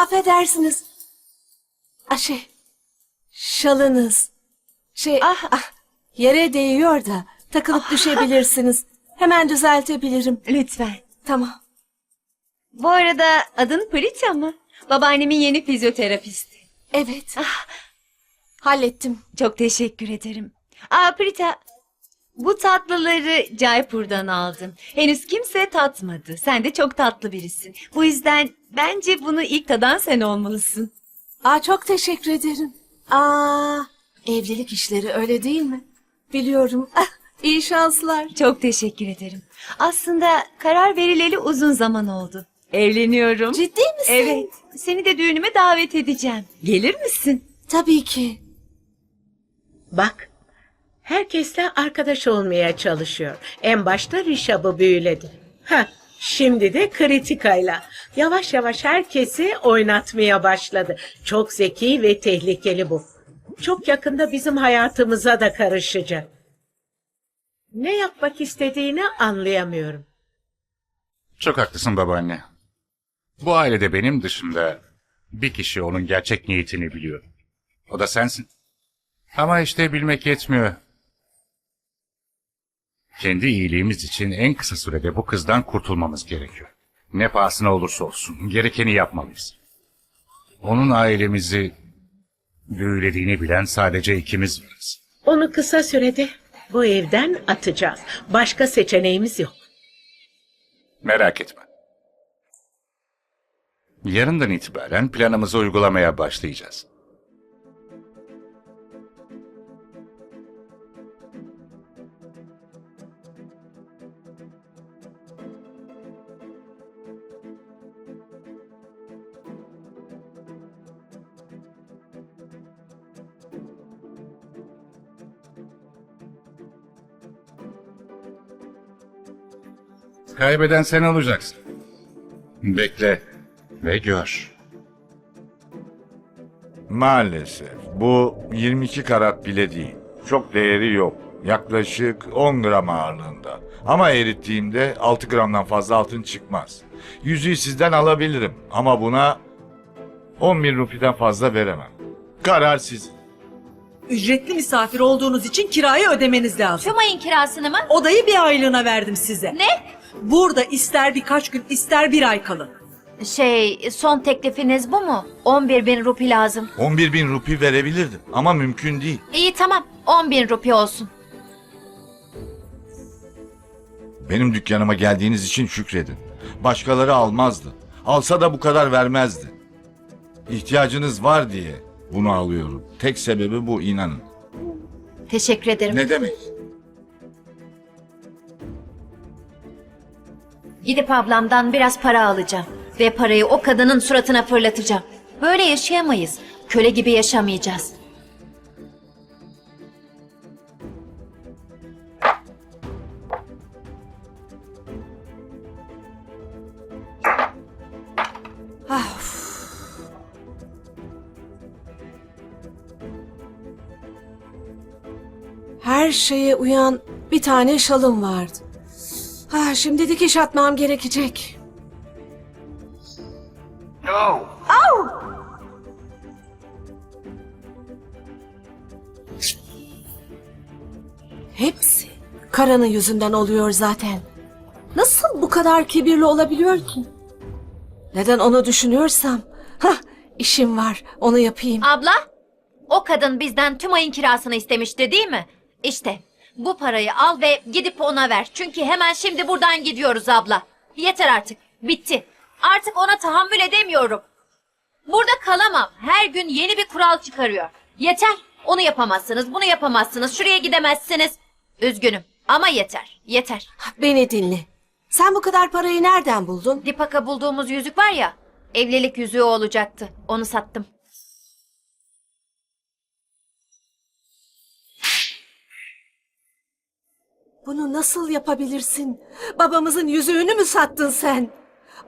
affedersiniz. Ah şey, şalınız. Şey, ah, ah, yere değiyor da takılıp düşebilirsiniz. Hemen düzeltebilirim. Lütfen. Tamam. Bu arada adın Prita mı? Babaannemin yeni fizyoterapisti. Evet. Hallettim. Çok teşekkür ederim. Aa Prita, bu tatlıları Jaipur'dan aldım. Henüz kimse tatmadı. Sen de çok tatlı birisin. Bu yüzden bence bunu ilk tadan sen olmalısın. Aa, çok teşekkür ederim. Aa, evlilik işleri öyle değil mi? Biliyorum. Ah, iyi şanslar. Çok teşekkür ederim. Aslında karar verileli uzun zaman oldu. Evleniyorum. Ciddi misin? Evet. Seni de düğünüme davet edeceğim. Gelir misin? Tabii ki. Bak, herkesle arkadaş olmaya çalışıyor. En başta Rişab'ı büyüledi. Ha, şimdi de kritikayla. Yavaş yavaş herkesi oynatmaya başladı. Çok zeki ve tehlikeli bu. Çok yakında bizim hayatımıza da karışacak. Ne yapmak istediğini anlayamıyorum. Çok haklısın babaanne. Bu ailede benim dışında bir kişi onun gerçek niyetini biliyor. O da sensin. Ama işte bilmek yetmiyor. Kendi iyiliğimiz için en kısa sürede bu kızdan kurtulmamız gerekiyor. Ne pahasına olursa olsun gerekeni yapmalıyız. Onun ailemizi büyülediğini bilen sadece ikimiz varız. Onu kısa sürede bu evden atacağız. Başka seçeneğimiz yok. Merak etme. Yarından itibaren planımızı uygulamaya başlayacağız. Kaybeden sen olacaksın. Bekle ve gör. Maalesef bu 22 karat bile değil. Çok değeri yok. Yaklaşık 10 gram ağırlığında. Ama erittiğimde 6 gramdan fazla altın çıkmaz. Yüzüğü sizden alabilirim ama buna 10 bin rupiden fazla veremem. Karar sizin. Ücretli misafir olduğunuz için kirayı ödemeniz lazım. Tüm ayın kirasını mı? Odayı bir aylığına verdim size. Ne? Burada ister birkaç gün ister bir ay kalın. Şey, son teklifiniz bu mu? 11 bin rupi lazım. 11 bin rupi verebilirdim ama mümkün değil. İyi tamam, 10 bin rupi olsun. Benim dükkanıma geldiğiniz için şükredin. Başkaları almazdı. Alsa da bu kadar vermezdi. İhtiyacınız var diye bunu alıyorum. Tek sebebi bu inanın. Teşekkür ederim. Ne demek? Gidip ablamdan biraz para alacağım. Ve parayı o kadının suratına fırlatacağım. Böyle yaşayamayız. Köle gibi yaşamayacağız. Her şeye uyan bir tane şalım vardı. Ah, şimdi dikiş atmam gerekecek. Hepsi Kara'nın yüzünden oluyor zaten. Nasıl bu kadar kibirli olabiliyor ki? Neden onu düşünüyorsam? Hah, işim var, onu yapayım. Abla, o kadın bizden tüm ayın kirasını istemişti değil mi? İşte bu parayı al ve gidip ona ver. Çünkü hemen şimdi buradan gidiyoruz abla. Yeter artık. Bitti. Artık ona tahammül edemiyorum. Burada kalamam. Her gün yeni bir kural çıkarıyor. Yeter. Onu yapamazsınız, bunu yapamazsınız, şuraya gidemezsiniz. Üzgünüm ama yeter. Yeter. Beni dinle. Sen bu kadar parayı nereden buldun? Dipak'a bulduğumuz yüzük var ya, evlilik yüzüğü olacaktı. Onu sattım. Bunu nasıl yapabilirsin? Babamızın yüzüğünü mü sattın sen?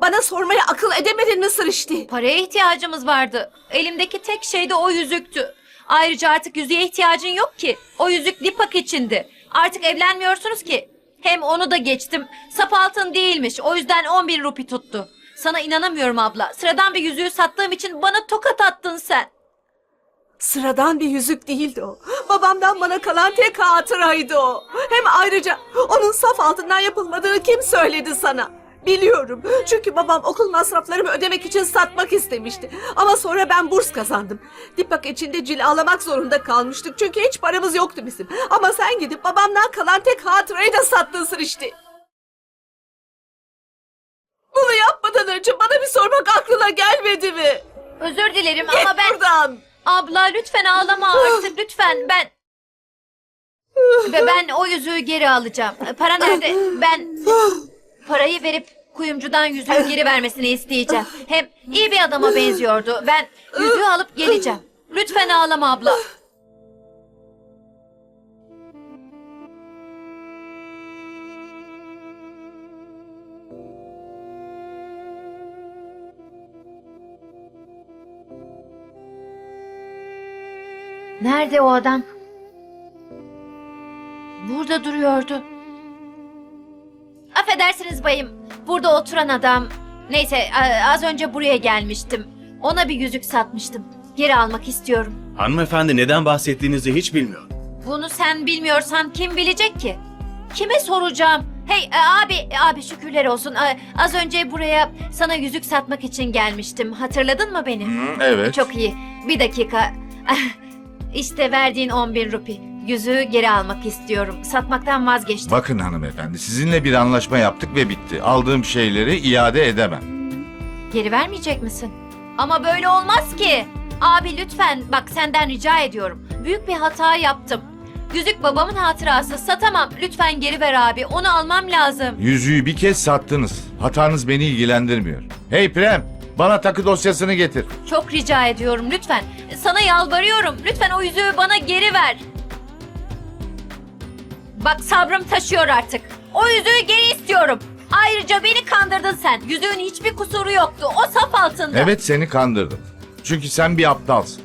Bana sormaya akıl edemedin mi Sırıştı? Paraya ihtiyacımız vardı. Elimdeki tek şey de o yüzüktü. Ayrıca artık yüzüğe ihtiyacın yok ki. O yüzük Dipak içindi. Artık evlenmiyorsunuz ki. Hem onu da geçtim. Sap altın değilmiş. O yüzden 10 bin rupi tuttu. Sana inanamıyorum abla. Sıradan bir yüzüğü sattığım için bana tokat attın sen. Sıradan bir yüzük değildi o. Babamdan bana kalan tek hatıraydı o. Hem ayrıca onun saf altından yapılmadığını kim söyledi sana? Biliyorum. Çünkü babam okul masraflarımı ödemek için satmak istemişti. Ama sonra ben burs kazandım. Dipak içinde cilalamak zorunda kalmıştık. Çünkü hiç paramız yoktu bizim. Ama sen gidip babamdan kalan tek hatırayı da sattın Sırıştı. Bunu yapmadan önce bana bir sormak aklına gelmedi mi? Özür dilerim Git ama ben... buradan. Abla lütfen ağlama artık lütfen ben... Ve ben o yüzüğü geri alacağım. Para nerede? Ben parayı verip kuyumcudan yüzüğü geri vermesini isteyeceğim. Hem iyi bir adama benziyordu. Ben yüzüğü alıp geleceğim. Lütfen ağlama abla. Nerede o adam? Burada duruyordu. Affedersiniz bayım. Burada oturan adam. Neyse az önce buraya gelmiştim. Ona bir yüzük satmıştım. Geri almak istiyorum. Hanımefendi neden bahsettiğinizi hiç bilmiyorum. Bunu sen bilmiyorsan kim bilecek ki? Kime soracağım? Hey e, abi, e, abi şükürler olsun. Az önce buraya sana yüzük satmak için gelmiştim. Hatırladın mı beni? Evet. Çok iyi. Bir dakika. İşte verdiğin 10 bin rupi. Yüzüğü geri almak istiyorum. Satmaktan vazgeçtim. Bakın hanımefendi sizinle bir anlaşma yaptık ve bitti. Aldığım şeyleri iade edemem. Geri vermeyecek misin? Ama böyle olmaz ki. Abi lütfen bak senden rica ediyorum. Büyük bir hata yaptım. Yüzük babamın hatırası. Satamam. Lütfen geri ver abi. Onu almam lazım. Yüzüğü bir kez sattınız. Hatanız beni ilgilendirmiyor. Hey Prem bana takı dosyasını getir. Çok rica ediyorum lütfen. Sana yalvarıyorum. Lütfen o yüzüğü bana geri ver. Bak sabrım taşıyor artık. O yüzüğü geri istiyorum. Ayrıca beni kandırdın sen. Yüzüğün hiçbir kusuru yoktu. O saf altında. Evet seni kandırdım. Çünkü sen bir aptalsın.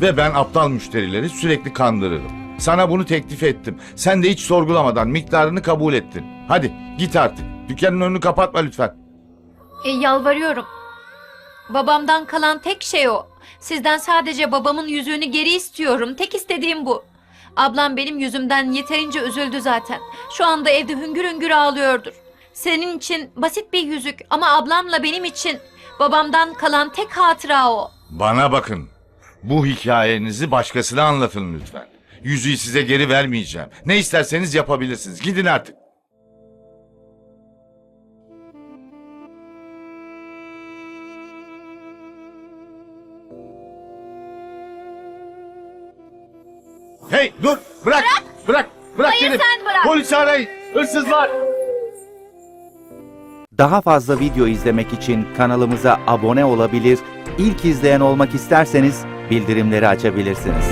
Ve ben aptal müşterileri sürekli kandırırım. Sana bunu teklif ettim. Sen de hiç sorgulamadan miktarını kabul ettin. Hadi git artık. Dükkanın önünü kapatma lütfen. E, yalvarıyorum. Babamdan kalan tek şey o. Sizden sadece babamın yüzüğünü geri istiyorum. Tek istediğim bu. Ablam benim yüzümden yeterince üzüldü zaten. Şu anda evde hüngür hüngür ağlıyordur. Senin için basit bir yüzük ama ablamla benim için babamdan kalan tek hatıra o. Bana bakın. Bu hikayenizi başkasına anlatın lütfen. Yüzüğü size geri vermeyeceğim. Ne isterseniz yapabilirsiniz. Gidin artık. Hey dur bırak bırak bırak, Hayır, dedim. sen bırak. Polisi arayın hırsız var. Daha fazla video izlemek için kanalımıza abone olabilir, ilk izleyen olmak isterseniz bildirimleri açabilirsiniz.